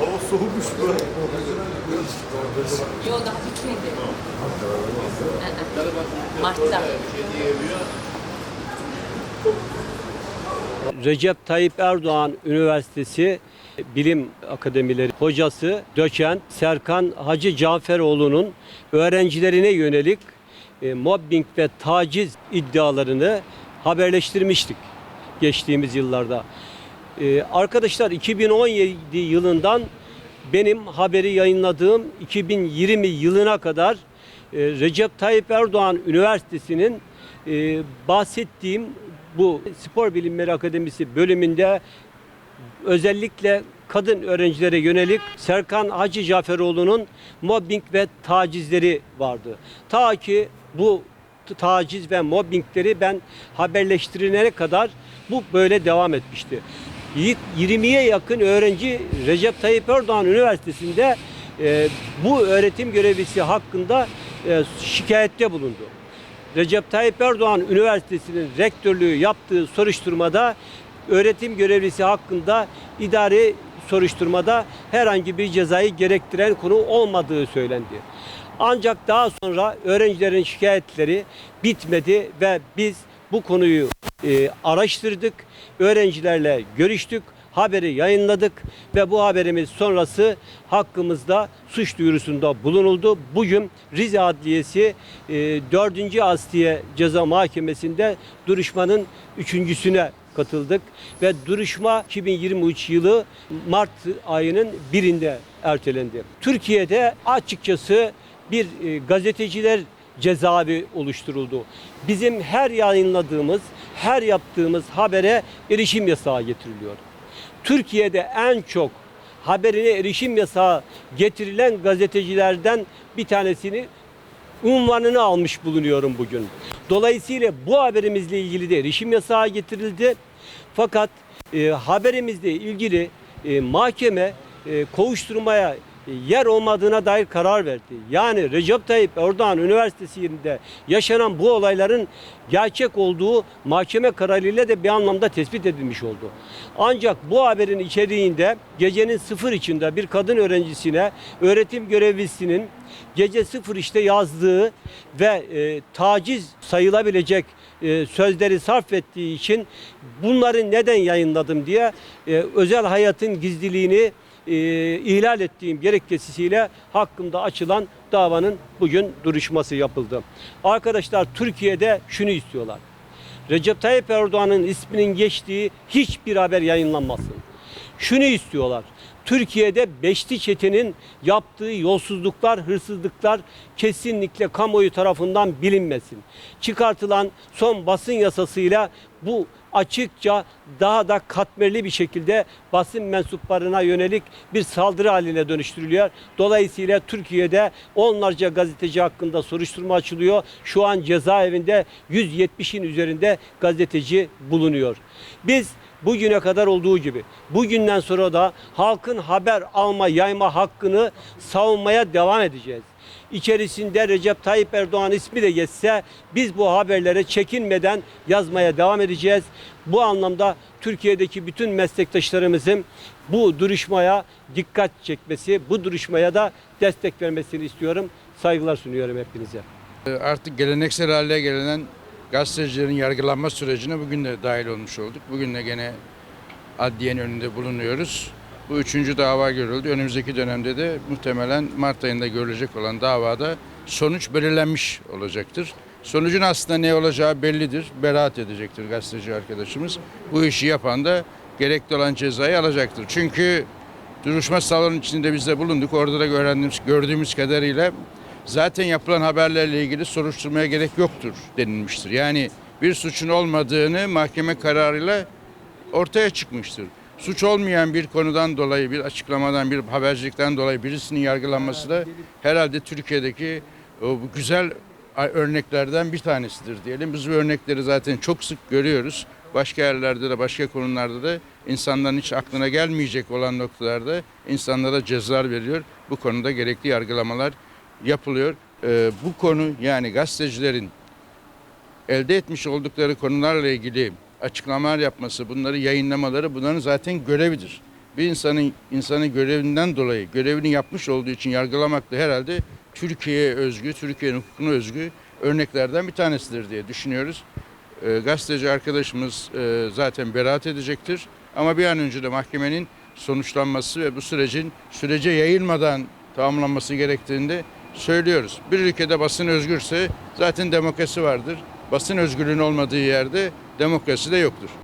Hava soğumuş mu? Yok daha bitmedi. Mart'ta. Recep Tayyip Erdoğan Üniversitesi Bilim Akademileri hocası Döçent Serkan Hacı Caferoğlu'nun öğrencilerine yönelik e, mobbing ve taciz iddialarını haberleştirmiştik geçtiğimiz yıllarda. E, arkadaşlar 2017 yılından benim haberi yayınladığım 2020 yılına kadar e, Recep Tayyip Erdoğan Üniversitesi'nin e, bahsettiğim bu Spor Bilimleri Akademisi bölümünde özellikle kadın öğrencilere yönelik Serkan Hacı Caferoğlu'nun mobbing ve tacizleri vardı. Ta ki bu taciz ve mobbingleri ben haberleştirilene kadar bu böyle devam etmişti. Y- 20'ye yakın öğrenci Recep Tayyip Erdoğan Üniversitesi'nde e, bu öğretim görevlisi hakkında e, şikayette bulundu. Recep Tayyip Erdoğan Üniversitesi'nin rektörlüğü yaptığı soruşturmada öğretim görevlisi hakkında idari soruşturmada herhangi bir cezayı gerektiren konu olmadığı söylendi. Ancak daha sonra öğrencilerin şikayetleri bitmedi ve biz bu konuyu e, araştırdık, öğrencilerle görüştük, haberi yayınladık ve bu haberimiz sonrası hakkımızda suç duyurusunda bulunuldu. Bugün Rize Adliyesi e, 4. Asliye Ceza Mahkemesi'nde duruşmanın üçüncüsüne katıldık ve duruşma 2023 yılı Mart ayının birinde ertelendi. Türkiye'de açıkçası bir e, gazeteciler cezaevi oluşturuldu. Bizim her yayınladığımız, her yaptığımız habere erişim yasağı getiriliyor. Türkiye'de en çok haberine erişim yasağı getirilen gazetecilerden bir tanesini unvanını almış bulunuyorum bugün. Dolayısıyla bu haberimizle ilgili de erişim yasağı getirildi. Fakat e, haberimizle ilgili e, mahkeme e, kovuşturmaya yer olmadığına dair karar verdi. Yani Recep Tayyip Erdoğan Üniversitesi'nde yaşanan bu olayların gerçek olduğu mahkeme kararıyla de bir anlamda tespit edilmiş oldu. Ancak bu haberin içeriğinde gecenin sıfır içinde bir kadın öğrencisine öğretim görevlisinin gece sıfır işte yazdığı ve e, taciz sayılabilecek e, sözleri sarf ettiği için bunları neden yayınladım diye e, özel hayatın gizliliğini e, ihlal ettiğim gerekçesiyle hakkımda açılan davanın bugün duruşması yapıldı. Arkadaşlar Türkiye'de şunu istiyorlar. Recep Tayyip Erdoğan'ın isminin geçtiği hiçbir haber yayınlanmasın. Şunu istiyorlar. Türkiye'de Beşli Çete'nin yaptığı yolsuzluklar, hırsızlıklar kesinlikle kamuoyu tarafından bilinmesin. Çıkartılan son basın yasasıyla bu açıkça daha da katmerli bir şekilde basın mensuplarına yönelik bir saldırı haline dönüştürülüyor. Dolayısıyla Türkiye'de onlarca gazeteci hakkında soruşturma açılıyor. Şu an cezaevinde 170'in üzerinde gazeteci bulunuyor. Biz bugüne kadar olduğu gibi bugünden sonra da halkın haber alma yayma hakkını savunmaya devam edeceğiz. İçerisinde Recep Tayyip Erdoğan ismi de geçse biz bu haberlere çekinmeden yazmaya devam edeceğiz. Bu anlamda Türkiye'deki bütün meslektaşlarımızın bu duruşmaya dikkat çekmesi, bu duruşmaya da destek vermesini istiyorum. Saygılar sunuyorum hepinize. Artık geleneksel hale gelenen gazetecilerin yargılanma sürecine bugün de dahil olmuş olduk. Bugün de gene adliyenin önünde bulunuyoruz. Bu üçüncü dava görüldü. Önümüzdeki dönemde de muhtemelen Mart ayında görülecek olan davada sonuç belirlenmiş olacaktır. Sonucun aslında ne olacağı bellidir. Beraat edecektir gazeteci arkadaşımız. Bu işi yapan da gerekli olan cezayı alacaktır. Çünkü duruşma salonunun içinde biz de bulunduk. Orada da öğrendiğimiz, gördüğümüz kadarıyla zaten yapılan haberlerle ilgili soruşturmaya gerek yoktur denilmiştir. Yani bir suçun olmadığını mahkeme kararıyla ortaya çıkmıştır. Suç olmayan bir konudan dolayı, bir açıklamadan, bir habercilikten dolayı birisinin yargılanması da herhalde Türkiye'deki o bu güzel örneklerden bir tanesidir diyelim. Biz bu örnekleri zaten çok sık görüyoruz. Başka yerlerde de, başka konularda da insanların hiç aklına gelmeyecek olan noktalarda insanlara cezalar veriyor. Bu konuda gerekli yargılamalar yapılıyor. Ee, bu konu yani gazetecilerin elde etmiş oldukları konularla ilgili açıklamalar yapması, bunları yayınlamaları bunların zaten görevidir. bir insanın insanın görevinden dolayı görevini yapmış olduğu için yargılamak da herhalde Türkiye'ye özgü, Türkiye'nin hukukuna özgü örneklerden bir tanesidir diye düşünüyoruz. E, gazeteci arkadaşımız e, zaten beraat edecektir. Ama bir an önce de mahkemenin sonuçlanması ve bu sürecin sürece yayılmadan tamamlanması gerektiğini de söylüyoruz. Bir ülkede basın özgürse zaten demokrasi vardır. Basın özgürlüğünün olmadığı yerde demokrasi de yoktur.